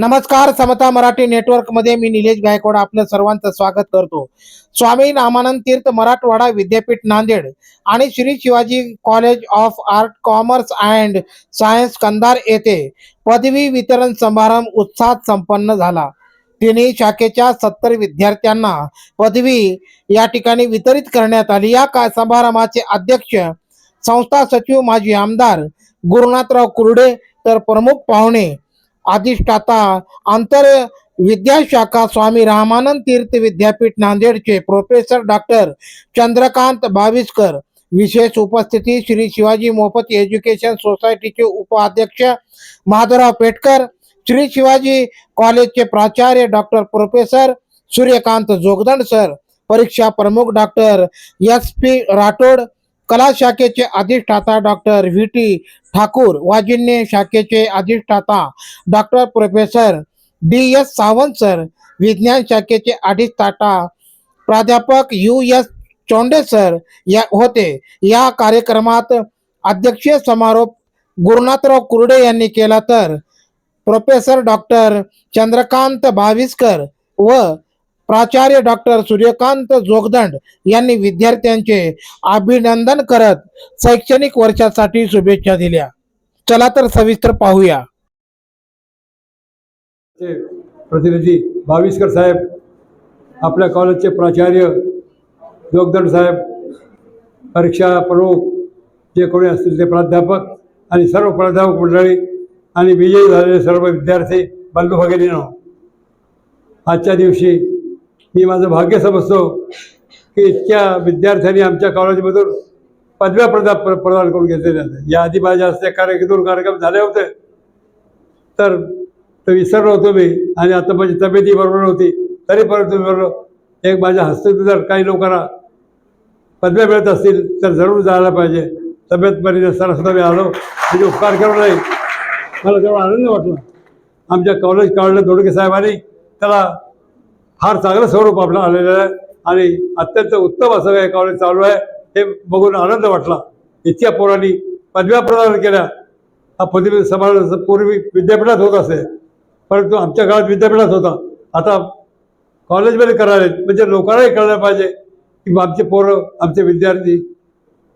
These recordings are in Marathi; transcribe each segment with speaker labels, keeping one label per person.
Speaker 1: नमस्कार समता मराठी नेटवर्क मध्ये मी निलेश गायकवाड आपलं सर्वांचं स्वागत करतो स्वामी रामानंद तीर्थ मराठवाडा विद्यापीठ नांदेड आणि Shri Shivaji college of art commerce and science Kandhar येथे पदवी वितरण समारंभ उत्साहात संपन्न झाला तिन्ही शाखेच्या सत्तर विद्यार्थ्यांना पदवी या ठिकाणी वितरित करण्यात आली या का समारंभाचे अध्यक्ष संस्था सचिव माजी आमदार गुरुनाथराव कुर्डे तर प्रमुख पाहुणे अधिष्ठाता आंतर विद्याशाखा स्वामी रामानंद तीर्थ विद्यापीठ नांदेडचे प्रोफेसर डॉक्टर चंद्रकांत बाविस्कर विशेष उपस्थिती श्री शिवाजी मोफत एज्युकेशन सोसायटीचे उपाध्यक्ष माधवराव पेटकर श्री शिवाजी कॉलेजचे प्राचार्य doctor professor Suryakant Jogdand sir परीक्षा प्रमुख डॉक्टर एस पी राठोड कला शाखेचे अधिष्ठाता डॉक्टर व्ही टी ठाकूर वाजिन्य शाखेचे अधिष्ठाता doctor professor D S Sawant sir विज्ञान शाखेचे अधिष्ठाता प्राध्यापक यू एस चोंडे सर या होते या कार्यक्रमात अध्यक्षीय समारोप गुरुनाथराव कुर्डे यांनी केला तर प्रोफेसर डॉक्टर चंद्रकांत भाविसकर व प्राचार्य डॉक्टर सूर्यकांत जोगदंड यांनी विद्यार्थ्यांचे अभिनंदन करत शैक्षणिक वर्षासाठी शुभेच्छा दिल्या चला तर सविस्तर पाहूया
Speaker 2: प्रतिनिधी भाविस्कर साहेब आपल्या कॉलेजचे प्राचार्य जोगदंड साहेब परीक्षा प्रमुख जे कोणी असतील ते प्राध्यापक आणि सर्व प्राध्यापक मंडळी आणि विजयी झालेले सर्व विद्यार्थी बंधू भगिनीनो आजच्या दिवशी मी माझं भाग्य समजतो की इतक्या विद्यार्थ्यांनी आमच्या कॉलेजमधून पदव्या प्रदा प्रदान करून घेतलेल्या या आधी माझ्या हस्ते कार्य कार्यक्रम झाले होते तर तो विसरलो होतो मी आणि आता माझी तब्येती बरोबर नव्हती तरी परंतु एक माझ्या हस्ते जर काही लोकांना पदव्या मिळत असतील तर जरूर जायला पाहिजे तब्येत बरी नसताना सुद्धा मी आलो म्हणजे उपकार करू नाही मला तेवढा आनंद वाटला आमच्या कॉलेज काढलं दोडके साहेबांनी त्याला फार चांगलं स्वरूप आपलं आलेलं आहे आणि अत्यंत उत्तम असं हे कॉलेज चालू आहे हे बघून आनंद वाटला इतक्या पोरांनी पदव्या प्रदान केल्या हा पदवी समाज पूर्वी विद्यापीठात होत असे परंतु आमच्या काळात विद्यापीठात होता आता कॉलेजमध्ये करायला म्हणजे लोकांनाही कळलं पाहिजे की आमचे पोरं आमचे विद्यार्थी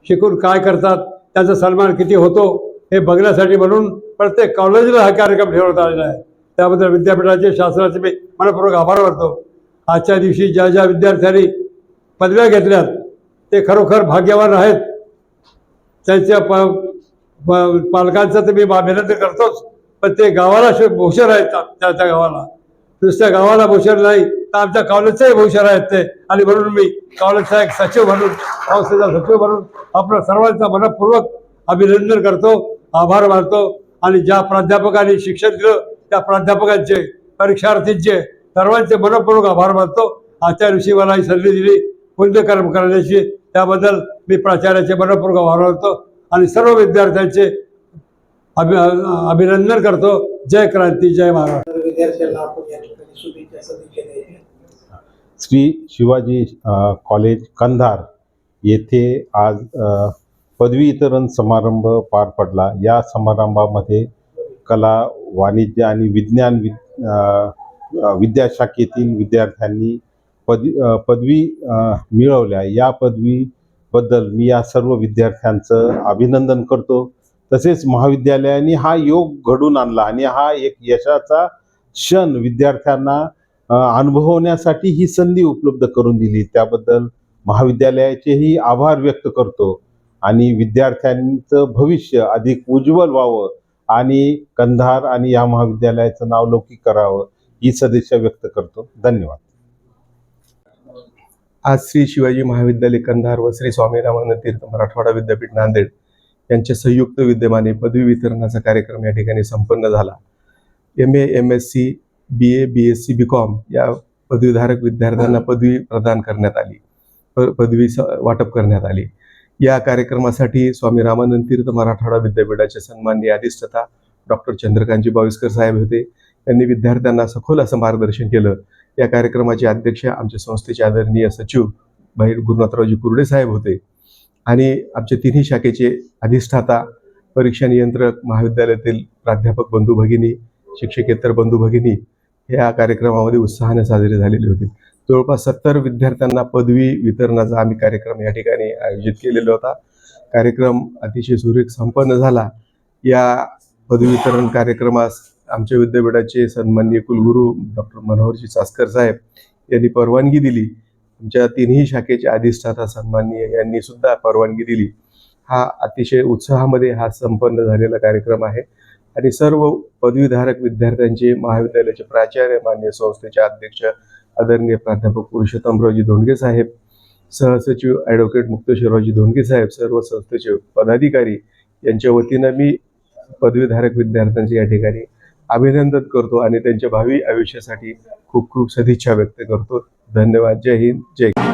Speaker 2: शिकून काय करतात त्याचा सन्मान किती होतो हे बघण्यासाठी म्हणून प्रत्येक कॉलेजला हा कार्यक्रम ठेवण्यात आलेला आहे त्याबद्दल विद्यापीठाचे शासनाचे मी मनपूर्वक आभार मानतो आजच्या दिवशी ज्या ज्या विद्यार्थ्यांनी पदव्या घेतल्यात ते खरोखर भाग्यवान आहेत त्यांच्या प पालकांचं तर मी अभिनंदन करतोच पण ते गावाला भूषण आहेत त्या त्या गावाला दुसऱ्या गावाला भूषण नाही तर आमच्या कॉलेजचाही भूषण आहेत ते आणि म्हणून मी कॉलेजचा एक सचिव म्हणून संस्थेचा सचिव म्हणून आपलं सर्वांचा मनपूर्वक अभिनंदन करतो आभार मानतो आणि ज्या प्राध्यापकांनी शिक्षण दिलं त्या प्राध्यापकांचे परीक्षार्थींचे सर्वांचे मनपूर्वक आभार मानतो आचार्य दिवशी मला ही संधी दिली पुण्य कर्म करण्याची त्याबद्दल मी प्राचार्याचे मनपूर्वक आभार मानतो आणि सर्व विद्यार्थ्यांचे अभिनंदन करतो जय क्रांती जय महाराष्ट्र
Speaker 3: श्री शिवाजी कॉलेज कंधार येथे आज पदवी वितरण समारंभ पार पडला या समारंभामध्ये कला वाणिज्य आणि विज्ञान वि विद्याशाखेतील विद्यार्थ्यांनी पद पदवी मिळवल्या या पदवीबद्दल मी या सर्व विद्यार्थ्यांचं अभिनंदन करतो तसेच महाविद्यालयाने हा योग घडून आणला आणि हा एक यशाचा क्षण विद्यार्थ्यांना अनुभवण्यासाठी ही संधी उपलब्ध करून दिली त्याबद्दल महाविद्यालयाचेही आभार व्यक्त करतो आणि विद्यार्थ्यांचं भविष्य अधिक उज्ज्वल व्हावं आणि कंधार आणि या महाविद्यालयाचं नाव लौकिक करावं ही सदिच्छा व्यक्त करतो धन्यवाद
Speaker 4: आज श्री शिवाजी महाविद्यालय कंधार व श्री स्वामी रामानंद तीर्थ मराठवाडा विद्यापीठ नांदेड यांच्या संयुक्त विद्यमाने पदवी वितरणाचा कार्यक्रम या ठिकाणी संपन्न झाला M A M S C B A B S C B com या पदवीधारक विद्यार्थ्यांना पदवी प्रदान करण्यात आली पदवी वाटप करण्यात आली या कार्यक्रमासाठी स्वामी रामानंद तीर्थ मराठवाडा विद्यापीठाचे सन्माननीय अधिष्ठता डॉक्टर चंद्रकांतजी बाविस्कर साहेब होते त्यांनी विद्यार्थ्यांना सखोल असं मार्गदर्शन केलं या कार्यक्रमाचे अध्यक्ष आमच्या संस्थेचे आदरणीय सचिव बाहेर गुरुनाथरावजी कुर्डे साहेब होते आणि आमच्या तिन्ही शाखेचे अधिष्ठाता परीक्षा नियंत्रक महाविद्यालयातील प्राध्यापक बंधू भगिनी शिक्षकेतर बंधू भगिनी या कार्यक्रमामध्ये उत्साहाने साजरे झालेले होते जवळपास सत्तर विद्यार्थ्यांना पदवी वितरणाचा आम्ही कार्यक्रम या ठिकाणी आयोजित केलेला होता कार्यक्रम अतिशय सुरेख संपन्न झाला या पदवी वितरण कार्यक्रमास आमच्या विद्यापीठाचे सन्माननीय कुलगुरू डॉक्टर मनोहरजी सासकर साहेब यांनी परवानगी दिली आमच्या तिन्ही शाखेचे अधिष्ठाता सन्माननीय यांनी सुद्धा परवानगी दिली हा अतिशय उत्साहामध्ये हा संपन्न झालेला कार्यक्रम आहे आणि सर्व पदवीधारक विद्यार्थ्यांचे महाविद्यालयाचे प्राचार्य मान्य संस्थेचे अध्यक्ष आदरणीय प्राध्यापक पुरुषोत्तमरावजी धोंडगे साहेब सहसचिव ॲडव्होकेट मुक्तेश्वररावजी धोंडगे साहेब सर्व संस्थेचे पदाधिकारी यांच्या वतीनं मी पदवीधारक विद्यार्थ्यांचे या ठिकाणी अभिनंदन करतो आणि त्यांच्या भावी आयुष्यासाठी खूप खूप सदिच्छा व्यक्त करतो धन्यवाद जय हिंद जय